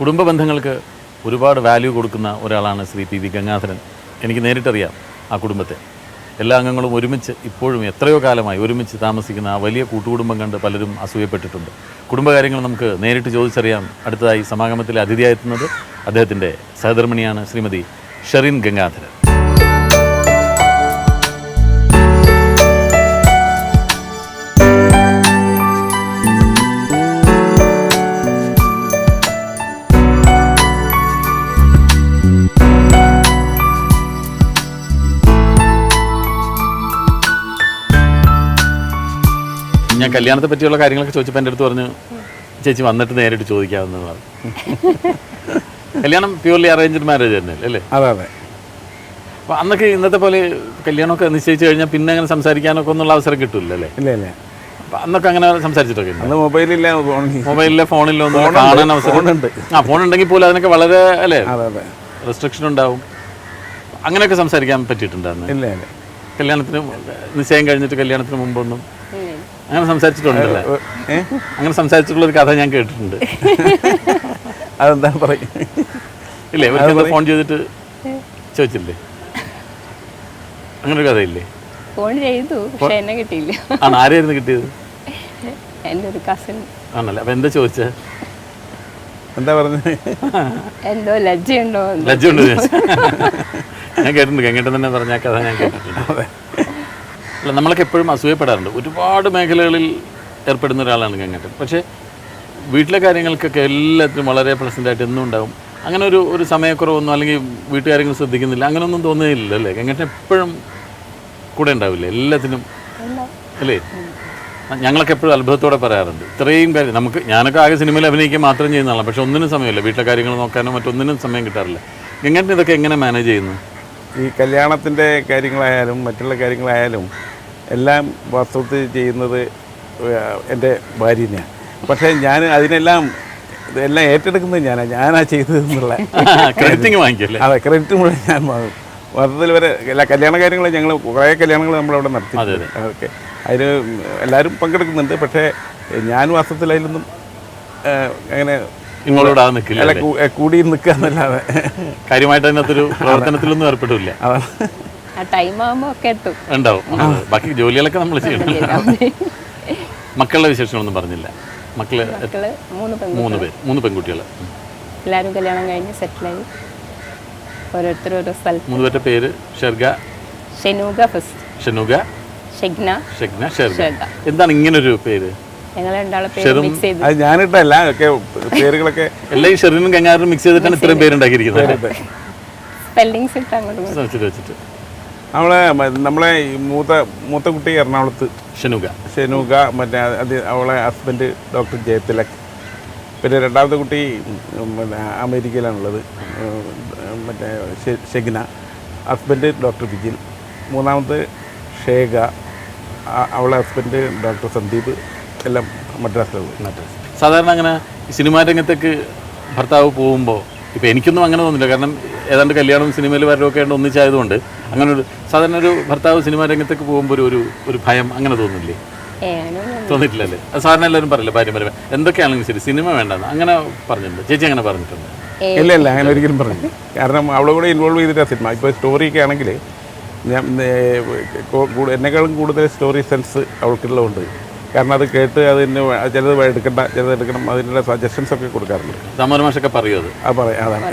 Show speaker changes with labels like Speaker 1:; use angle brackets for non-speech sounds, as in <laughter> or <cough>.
Speaker 1: കുടുംബ ബന്ധങ്ങൾക്ക് ഒരുപാട് വാല്യൂ കൊടുക്കുന്ന ഒരാളാണ് ശ്രീ പി വി ഗംഗാധരൻ. എനിക്ക് നേരിട്ടറിയാം ആ കുടുംബത്തെ. എല്ലാ അംഗങ്ങളും ഒരുമിച്ച് ഇപ്പോഴും എത്രയോ കാലമായി ഒരുമിച്ച് താമസിക്കുന്ന ആ വലിയ കൂട്ടുകുടുംബം കണ്ട് പലരും അസൂയപ്പെട്ടിട്ടുണ്ട്. കുടുംബകാര്യങ്ങൾ നമുക്ക് നേരിട്ട് ചോദിച്ചറിയാം. അടുത്തതായി സമാഗമത്തിലെ അതിഥിയായെത്തുന്നത് അദ്ദേഹത്തിന്റെ സഹധർമ്മിണിയാണ് ശ്രീമതി ഷെറിൻ ഗംഗാധരൻ. ഞാൻ കല്യാണത്തെ പറ്റിയുള്ള കാര്യങ്ങളൊക്കെ ചോദിച്ചപ്പോൾ എന്റെ അടുത്ത് പറഞ്ഞു ചേച്ചി വന്നിട്ട് നേരിട്ട് ചോദിക്കാവുന്നതാണ്. കല്യാണം പ്യൂർലി അറേഞ്ച്ഡ് മാരേജ് തന്നെ അല്ലേ?
Speaker 2: അതെ അതെ.
Speaker 1: അപ്പോൾ അന്നൊക്കെ ഇന്നത്തെ പോലെ കല്യാണമൊക്കെ നിശ്ചയിച്ചു കഴിഞ്ഞാൽ പിന്നെ അങ്ങനെ സംസാരിക്കാനൊക്കെ ഒന്നുള്ള അവസരം കിട്ടില്ല അല്ലേ
Speaker 2: ഇല്ല. ഇല്ല
Speaker 1: അന്നൊക്കെ അങ്ങനെ സംസാരിച്ചിട്ടൊക്കെ
Speaker 2: അന്ന് മൊബൈലില്ല
Speaker 1: മൊബൈലിലെ ഫോണിലോ ഒന്നും കാണാൻ അവസരം. ആ ഫോൺ ഉണ്ടെങ്കിൽ പോലും അതിനൊക്കെ വളരെ അല്ലേ? റെസ്ട്രിക്ഷൻ ഉണ്ടാവും. അങ്ങനെയൊക്കെ സംസാരിക്കാൻ പറ്റിയിട്ടുണ്ടായിരുന്നു?
Speaker 2: ഇല്ല
Speaker 1: കല്യാണത്തിന് നിശ്ചയം കഴിഞ്ഞിട്ട് കല്യാണത്തിന് മുമ്പൊന്നും അങ്ങനെ സംസാരിച്ചിട്ടുണ്ടല്ലേ
Speaker 2: ഏ?
Speaker 1: അങ്ങനെ സംസാരിച്ചിട്ടുള്ള ഒരു കഥ ഞാൻ കേട്ടിട്ടുണ്ട്.
Speaker 2: അതെന്താ പറയും?
Speaker 1: ഇല്ലേ ഒരു ഫോൺ ചെയ്തിട്ട് ചോദിച്ചില്ലേ? അങ്ങനെ ഒരു കഥയില്ലേ?
Speaker 3: ഫോൺ ചെയ്തു പക്ഷെ എന്നെ കിട്ടിയില്ല.
Speaker 1: ആണ് ആരായിരുന്നു കിട്ടിയത്?
Speaker 3: എന്റെ ഒരു കസിൻ
Speaker 1: ആണല്ലേ അപ്പൊ എന്താ ചോദിച്ച?
Speaker 2: എന്താ പറഞ്ഞത്
Speaker 3: എന്തോ ലജ്ജയുണ്ടോ
Speaker 1: ലജ്ജയുണ്ടോ ഞാൻ കേട്ടിട്ടുണ്ട് ഗംഗേട്ടൻ തന്നെ പറഞ്ഞ ആ കഥ ഞാൻ കേട്ടിട്ടുണ്ട്. അല്ല നമ്മളൊക്കെ എപ്പോഴും അസൂയപ്പെടാറുണ്ട്. ഒരുപാട് മേഖലകളിൽ ഏർപ്പെടുന്ന ഒരാളാണ് ഗംഗേട്ടൻ പക്ഷേ വീട്ടിലെ കാര്യങ്ങൾക്കൊക്കെ എല്ലാത്തിനും വളരെ പ്ലസന്റ് ആയിട്ട് എന്നും ഉണ്ടാവും. അങ്ങനെ ഒരു ഒരു സമയക്കുറവൊന്നും അല്ലെങ്കിൽ വീട്ടുകാര്യങ്ങൾ ശ്രദ്ധിക്കുന്നില്ല അങ്ങനെയൊന്നും തോന്നുന്നില്ല അല്ലേ? ഗംഗേട്ടൻ എപ്പോഴും കൂടെ ഉണ്ടാവില്ലേ? എല്ലാത്തിനും? അല്ലേ? ഞങ്ങളൊക്കെ എപ്പോഴും അത്ഭുതത്തോടെ പറയാറുണ്ട്. ഇത്രയും കാര്യം നമുക്ക് ഞാനൊക്കെ ആകെ സിനിമയിൽ അഭിനയിക്കാൻ മാത്രം ചെയ്യുന്ന ആളാണ്. പക്ഷെ ഒന്നിനും സമയമില്ല. വീട്ടിലെ കാര്യങ്ങൾ നോക്കാനോ മറ്റൊന്നിനും സമയം കിട്ടാറില്ല. ഗംഗേട്ടൻ ഇതൊക്കെ എങ്ങനെ മാനേജ് ചെയ്യുന്നു?
Speaker 2: ഈ കല്യാണത്തിന്റെ കാര്യങ്ങളായാലും മറ്റുള്ള കാര്യങ്ങളായാലും എല്ലാം വാസ്തവത്തിൽ ചെയ്യുന്നത് എന്റെ ഭാര്യ തന്നെയാണ് പക്ഷേ ഞാൻ അതിനെല്ലാം എല്ലാം ഏറ്റെടുക്കുന്നത് ഞാനാണ് ഞാനാ ചെയ്തതെന്നുള്ള
Speaker 1: ക്രെഡിറ്റിങ് <laughs> വാങ്ങിക്കല്ലേ
Speaker 2: അതെ ക്രെഡിറ്റ് മുഴുവൻ ഞാൻ വാങ്ങും. മൊത്തത്തിൽ വരെ എല്ലാ കല്യാണ കാര്യങ്ങളും ഞങ്ങൾ കുറേ കല്യാണങ്ങൾ നമ്മളവിടെ നടത്തി. ഓക്കെ അതിൽ എല്ലാവരും പങ്കെടുക്കുന്നുണ്ട്. പക്ഷേ ഞാൻ വാസ്തവത്തിൽ അതിലൊന്നും അങ്ങനെ കൂടി നിൽക്കുക എന്നല്ലാതെ.
Speaker 1: കാര്യമായിട്ട് അതിനകത്തൊരു പ്രവർത്തനത്തിലൊന്നും ഏർപ്പെട്ടില്ല
Speaker 2: അതാണ്.
Speaker 3: ആ ടൈം ആകുമ്പോൾ ഒക്കെ എത്തും.
Speaker 1: ഉണ്ടാവും. ബാക്കി ജോലികളൊക്കെ നമ്മൾ ചെയ്യണം. മക്കളുടെ വിശേഷങ്ങളൊന്നും പറഞ്ഞില്ല. മക്കൾ
Speaker 3: മക്കൾ മൂന്ന്
Speaker 1: മൂന്ന് പേര്. മൂന്ന് പെൺകുട്ടികൾ
Speaker 3: എല്ലാവരും കല്യാണം കഴിഞ്ഞ് സെറ്റിലായി ഓരോരുത്തരും ഓരോ സ്ഥലത്ത്.
Speaker 1: മൂന്ന് പേരുടെ പേര് ഷെർഗ.
Speaker 3: ഷെനൂഗ ഫസ്റ്റ്.
Speaker 1: ഷെനുഗ.
Speaker 3: ഷെഗ്ന.
Speaker 1: ഷെഗ്ന ഷെർഗ. എന്താണ് ഇങ്ങനൊരു പേര്?
Speaker 3: പേര് മിക്സ് ചെയ്തു.
Speaker 2: അത് ഞാനിട്ടല്ല ഒക്കെ പേരുകളൊക്കെ
Speaker 1: എല്ലാ ഈ ഷെറിനും കങ്ങാറിനും മിക്സ് ചെയ്തിട്ടാണ് ഇത്രയും പേരുണ്ടാക്കിയിരിക്കുന്നത്.
Speaker 3: സ്പെല്ലിങ്സ് ഇട്ട് അങ്ങോട്ട്
Speaker 1: വെച്ചിട്ട്.
Speaker 2: നമ്മളെ നമ്മളെ മൂത്ത മൂത്ത കുട്ടി എറണാകുളത്ത്.
Speaker 1: ഷെനുഗ.
Speaker 2: ഷെനൂക മറ്റേ അത് അവളെ ഹസ്ബൻഡ് ഡോക്ടർ ജയതിലക്. പിന്നെ രണ്ടാമത്തെ കുട്ടി പിന്നെ അമേരിക്കയിലാണുള്ളത്. മറ്റേ ഷെഗ്ന ഹസ്ബൻഡ് ഡോക്ടർ വിജിൽ. മൂന്നാമത്തെ ഷേഖ അവളെ ഹസ്ബൻഡ് ഡോക്ടർ സന്ദീപ്. എല്ലാം മദ്രാസിലുള്ളത്.
Speaker 1: സാധാരണ അങ്ങനെ സിനിമാ രംഗത്തേക്ക് ഭർത്താവ് പോകുമ്പോൾ ഇപ്പോൾ എനിക്കൊന്നും അങ്ങനെ തോന്നില്ല. കാരണം ഏതാണ്ട് കല്യാണവും സിനിമയിൽ വരവൊക്കെ ആയിട്ട് ഒന്നിച്ചായതുകൊണ്ട് അങ്ങനെ ഒരു സാധാരണ ഒരു ഭർത്താവ് സിനിമാ രംഗത്തേക്ക് പോകുമ്പോൾ ഒരു ഒരു ഒരു ഭയം അങ്ങനെ തോന്നില്ലേ?
Speaker 3: തോന്നിട്ടില്ലല്ലേ അതിനൊന്നും
Speaker 1: തോന്നിയിട്ടില്ലല്ലേ? അത് സാധാരണ എല്ലാവരും പറയില്ല ഭാര്യമാരെ എന്തൊക്കെയാണെങ്കിലും ശരി സിനിമ വേണ്ടെന്ന്. അങ്ങനെ പറഞ്ഞിട്ടുണ്ട്. ചേച്ചി അങ്ങനെ പറഞ്ഞിട്ടുണ്ട്?
Speaker 2: ഇല്ല ഇല്ല അങ്ങനെ ഒരിക്കലും പറഞ്ഞു കാരണം അവളെ കൂടെ ഇൻവോൾവ് ചെയ്തിട്ടാണ് സിനിമ. ഇപ്പോൾ സ്റ്റോറിയൊക്കെ ആണെങ്കിൽ ഞാൻ എന്നെക്കാളും കൂടുതൽ സ്റ്റോറി സെൻസ് അവൾക്കുള്ളതുകൊണ്ട് കാരണം അത് കേട്ട് അതിന് ചിലത് എടുക്കണ്ട ചിലത് എടുക്കണം അതിനുള്ള സജഷൻസ് ഒക്കെ കൊടുക്കാറുണ്ട്.
Speaker 1: ദാമോദര മാഷൊക്കെ പറയും അത്.
Speaker 2: ആ പറയാം അതാണ്.